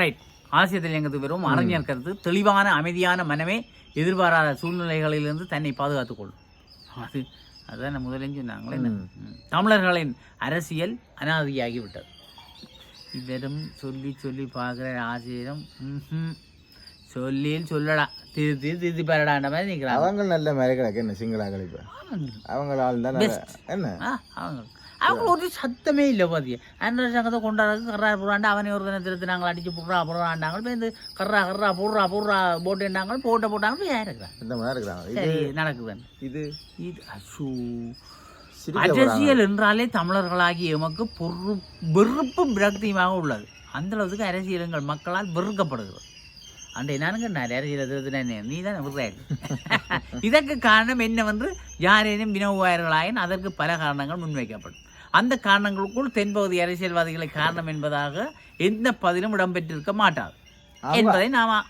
Right ஆசிய தலையங்கத்துக்கு வெறும் அறிஞர் கருத்து தெளிவான அமைதியான மனமே எதிர்பாராத சூழ்நிலைகளிலிருந்து தன்னை பாதுகாத்துக் கொள்ளும். அது அதான் நான் முதலே சொன்னாங்களே. தமிழர்களின் அரசியல் அனாதியாகி விட்டது இவரும் சொல்லி சொல்லி பார்க்குற ஆசிரியரும். சொல்லியில் சொல்லடா. திரு திரு திருத்தி பாரடான்ற மாதிரி நிற்கிறாங்க அவங்க நல்ல மாதிரி கிடக்கு என்ன சிங்களாக்கள் இப்ப அவங்களால் தான் என்ன? அவங்க அவங்க ஒரு சத்தமே இல்லை பாத்தியா அந்த சங்கத்தை கொண்டாடுறது கர்ரா போடுறாண்டு அவனை ஒரு தினம் திருத்தி நாங்கள் அடிச்சு போடுறா போடுறாண்டாங்க இப்போ இந்த கர்ரா கர்ரா போடுறா போடுறா போட்டுட்டாங்க போட்ட போட்டாங்க. யார் இருக்கிறான் இந்த மாதிரி இருக்கிறாங்க. இது சரி நடக்குதுன்னு இது இது அசூ. அரசியல் என்றாலே தமிழர்களாகிய எமக்கு பொறு வெறுப்பும் விரக்தியுமாக உள்ளது. அந்த அளவுக்கு அரசியல் எங்கள் மக்களால் வெறுக்கப்படுகிறது. அண்டை நானுங்க நான் அரசியல் நீ தான் விடுறாரு இதற்கு காரணம் என்னவென்று யாரேனும் வினவுவாயர்களாயின் அதற்கு பல காரணங்கள் முன்வைக்கப்படும். அந்த காரணங்களுக்குள் தென்பகுதி அரசியல்வாதிகளை காரணம் என்பதாக எந்த பதிலும் இடம்பெற்றிருக்க மாட்டாது. என்பதை நாம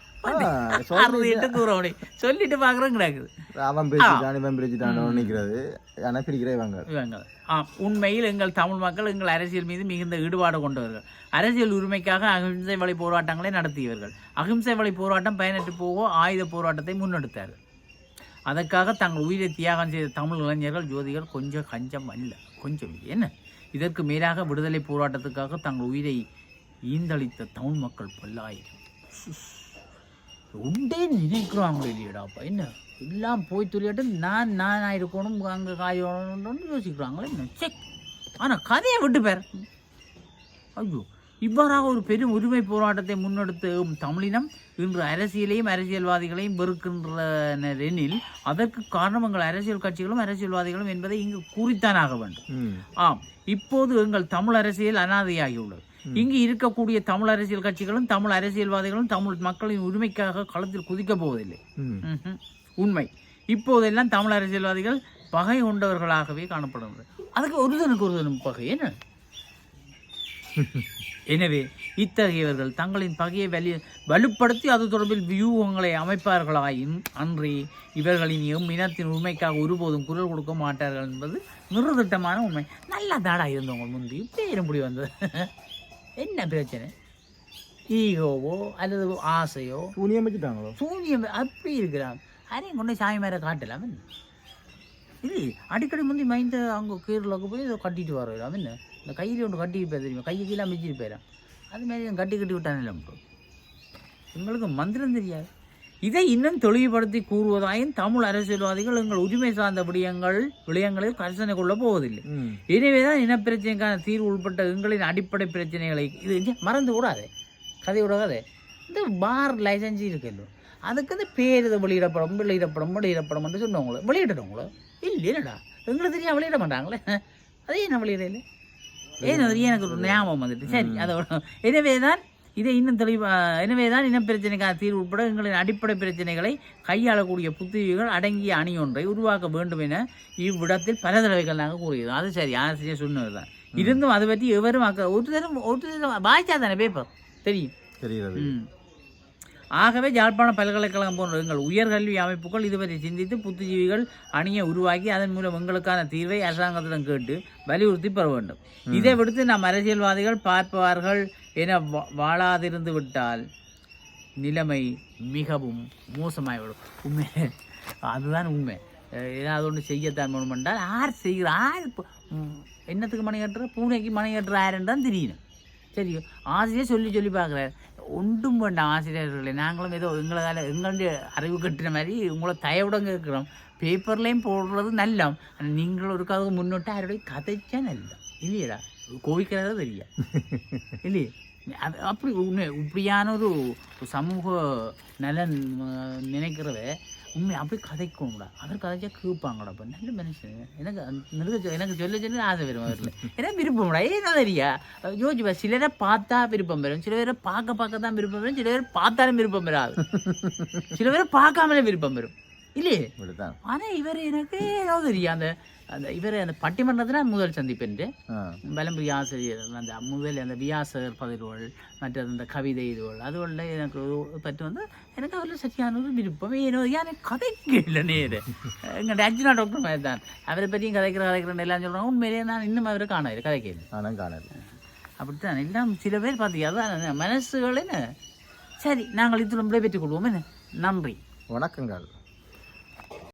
சொல்லிட்டு பார்க்குறோம் கிடக்குது. அவன் பிரிச்சுட்டான் இவன் பிரிச்சுட்டான் நிற்கிறது. ஆனால் பிரிக்கிற இவங்க. இவங்க. ஆ உண்மையில் எங்கள் தமிழ் மக்கள் எங்கள் அரசியல் மீது மிகுந்த ஈடுபாடு கொண்டவர்கள். அரசியல் உரிமைக்காக அகிம்சை வழி போராட்டங்களை நடத்தியவர்கள். அகிம்சை வழி போராட்டம் பயனற்று போக ஆயுத போராட்டத்தை முன்னெடுத்தார்கள். அதற்காக தங்கள் உயிரை தியாகம் செய்த தமிழ் இளைஞர்கள் ஜோதிகள் கொஞ்சம் கஞ்சம் அல்ல கொஞ்சம் என்ன? இதற்கு மேலாக விடுதலை போராட்டத்துக்காக தங்கள் உயிரை ஈந்தளித்த தமிழ் மக்கள் பல்லாயிரம். உண்டே நினைக்கிறாங்களே இல்லையடாப்பா என்ன? எல்லாம் போய் துளியாட்டு நான் நான் இருக்கணும் அங்கே காயணும்னு யோசிக்கிறாங்களே என்ன? செக் ஆனால் கதையை விட்டு பேர். ஐயோ! இவ்வாறாக ஒரு பெரும் உரிமை போராட்டத்தை முன்னெடுத்த எம் தமிழினம் இன்று அரசியலையும் அரசியல்வாதிகளையும் வெறுக்கின்றனரெனில் அதற்கு காரணம் எங்கள் அரசியல் கட்சிகளும் அரசியல்வாதிகளும் என்பதை இங்கு கூறித்தானாக வேண்டும். ஆம். இப்போது எங்கள் தமிழ் அரசியல் அனாதையாகியுள்ளது. இங்கு இருக்கக்கூடிய தமிழ் அரசியல் கட்சிகளும் தமிழ் அரசியல்வாதிகளும் தமிழ் மக்களின் உரிமைக்காக களத்தில் குதிக்கப் போவதில்லை. உண்மை. இப்போதெல்லாம் தமிழ் அரசியல்வாதிகள் பகை கொண்டவர்களாகவே காணப்படுகிறது அதுக்கு ஒருதனுக்கு ஒருதனும் பகை என்ன? எனவே இத்தகையவர்கள் தங்களின் பகையை வலி வலுப்படுத்தி அது தொடர்பில் வியூகங்களை அமைப்பார்களாயின் அன்றி இவர்களின் எம் இனத்தின் உரிமைக்காக ஒருபோதும் குரல் கொடுக்க மாட்டார்கள் என்பது நிறுதிட்டமான உண்மை. நல்லா தாடா இருந்தவங்க முந்தி. இப்படி முடி வந்தது என்ன பிரச்சனை? ஈகோவோ அல்லது ஆசையோ? துணியம் வச்சுட்டாங்களோ சூரியன் அப்படி இருக்கிறான் அரையும் கொண்டு சாமி மேலே காட்டலாம். என்ன? இது அடிக்கடி முந்தி மைந்த அங்கே கீரலுக்கு போய் இதை கட்டிட்டு வரோம் என்ன? இந்த கையில் ஒன்று கட்டியிருப்பேன் தெரியுமா? கையை கீழே அமைச்சிட்டு போயிடான் அது மாதிரி கட்டி கட்டி விட்டானே எங்களுக்கு மந்திரம் தெரியாது. இதை இன்னும் தெளிவுபடுத்தி கூறுவதாயின் தமிழ் அரசியல்வாதிகள் எங்கள் உரிமை சார்ந்த விடயங்கள் விடயங்களில் கரிசனை கொள்ளப் போவதில்லை. எனவேதான் இனப்பிரச்சனைக்கான தீர்வு உட்பட்ட எங்களின் அடிப்படை பிரச்சனைகளை இது மறந்து கூடாது கதை விடாது இந்த பார் லைசன்ஸ் இருக்குல்ல. அதுக்கு இந்த பேர் இது வெளியிடப்படும் வெளியிடப்படும் வெளியிடப்படும் என்று சொன்னவங்கள. வெளியிடணுங்களோ. இல்லைடா. எங்களுக்கு தெரியா வெளியிட மாட்டாங்களே. அதே என்ன வெளியிடல. ஏன் அது எனக்கு ஒரு ஞாபகம் வந்துட்டு? சரி அதோட. எனவே தான் இதை இன்னும் தெளிவா எனவே தான் இனப்பிரச்சனைக்கான தீர்வு உட்பட எங்களின் அடிப்படை பிரச்சனைகளை கையாளக்கூடிய புத்திரிகள் அடங்கிய அணி ஒன்றை உருவாக்க வேண்டும் என இவ்விடத்தில் பல தடவைகள் நாங்கள் கூறுகிறோம் அது சரி ஆசிரியர் சொன்னது தான் இருந்தும் அதை பற்றி எவரும் ஒரு தரம் ஒரு தரம் வாய்ச்சா தானே பேப்பர் தெரியும். தெரிகிறது. ம். ஆகவே யாழ்ப்பாண பல்கலைக்கழகம் போன்ற எங்கள் உயர்கல்வி அமைப்புகள் இதுவரை சிந்தித்து புத்திஜீவிகள் அணியை உருவாக்கி அதன் மூலம் எங்களுக்கான தீர்வை அரசாங்கத்திடம் கேட்டு வலியுறுத்தி பெற வேண்டும். இதை விடுத்து நாம் அரசியல்வாதிகள் பார்ப்பார்கள் என வாழாதிருந்து விட்டால் நிலைமை மிகவும் மோசமாகிவிடும் உண்மை. அதுதான் உண்மை. ஏதாவது ஒன்று செய்யத்தான் வேணும் என்றால் யார் செய்கிற? யார் என்னத்துக்கு மணி கட்டுற பூனைக்கு மணி கட்டுற யாருன்னு தான் தெரியணும். சரி ஆசிரியர் சொல்லி சொல்லி பார்க்குறாரு. ஒன்றும் வேண்டாம் ஆசிரியர்களே நாங்களும் ஏதோ எங்களால் எங்களுடைய அறிவு கட்டின மாதிரி உங்களை தயவுடன் கேட்குறோம் பேப்பர்லேயும் போடுறது நல்ல ஆனால் நீங்கள் ஒரு கதை முன்னோட்டு யாருடைய கதைச்சா நல்ல இல்லையடா கோவிக்கிறதா தெரியா இல்லையே அது அப்படி உண்மை இப்படியான ஒரு சமூக நலன் அஹ், நினைக்கிறவ உண்மை அப்படி கதைக்கணும்டா அவர் கதைச்சா கேட்பாங்கடா அப்போ. நல்ல மனுஷன். எனக்கு சொ- எனக்கு சொல்ல சொல்ல ஆசை வரும் அவரில். ஏன்னா விருப்பம்டா ஏன்னா தெரியா? யோசிப்பா சிலரை பார்த்தா விருப்பம் வரும். சில பேரை பார்க்க பார்க்க தான் விருப்பம் வரும். சில பேர் பார்த்தாலும் விருப்பம் வராது. சில பேரை பார்க்காமலே விருப்பம் வரும். இல்லையே? ஆனால் இவர் எனக்கு ஏதோ தெரியும் அந்த அந்த இவர் அந்த பட்டிமன்றத்தில் முதல் சந்திப்பேன் ஆ. பலம்புரி ஆசிரியர் அந்த முதல் அந்த வியாசர் பதிவுகள் மற்றது அந்த கவிதை இதுகள் அதுகளில் எனக்கு பற்றி வந்து எனக்கு அதில் சரியான ஒரு விருப்பம். ஏனோ எனக்கு கதைக்கு இல்லை நேரு. எங்கள் அர்ஜுனா டாக்டர் மாதிரி தான் அவரை பற்றியும் கதைக்கிற கதைக்கிறேன் எல்லாம் சொல்கிறாங்க உண்மையிலேயே நான் இன்னும் அவரை காணாது கதைக்கு இல்லை ஆனால் காணல அப்படித்தான். எல்லாம் சில பேர் பார்த்தீங்க அதான் சரி நாங்கள் இத்துடன் விடைபெற்றுக் கொள்வோம். என்ன? நன்றி. வணக்கங்கள்.